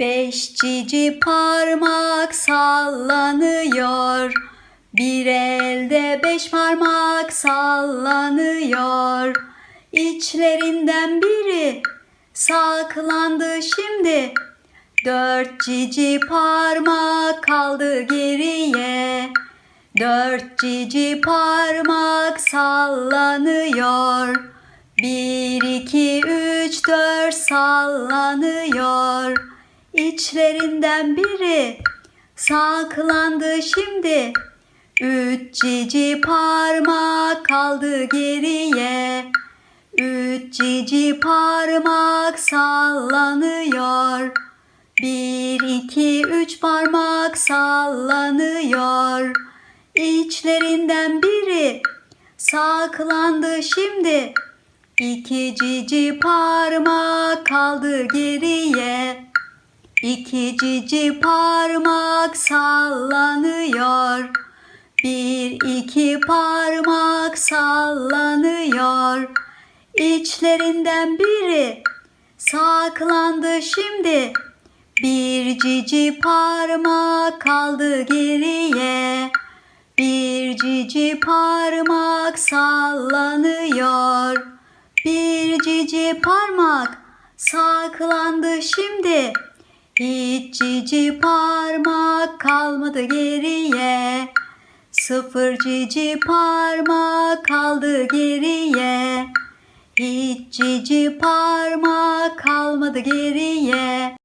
Beş cici parmak sallanıyor. Bir elde beş parmak sallanıyor. İçlerinden biri saklandı şimdi. Dört cici parmak kaldı geriye. Dört cici parmak sallanıyor. Bir, iki, üç, dört sallanıyor. İçlerinden biri saklandı şimdi. Üç cici parmak kaldı geriye. Üç cici parmak sallanıyor. Bir, iki, üç parmak sallanıyor. İçlerinden biri saklandı şimdi. İki cici parmak kaldı geriye. İki cici parmak sallanıyor. Bir iki parmak sallanıyor. İçlerinden biri saklandı şimdi. Bir cici parmak kaldı geriye. Bir cici parmak sallanıyor. Bir cici parmak saklandı şimdi. Hiç cici parmak kalmadı geriye. Sıfır cici parmak kaldı geriye. Hiç cici parmak kalmadı geriye.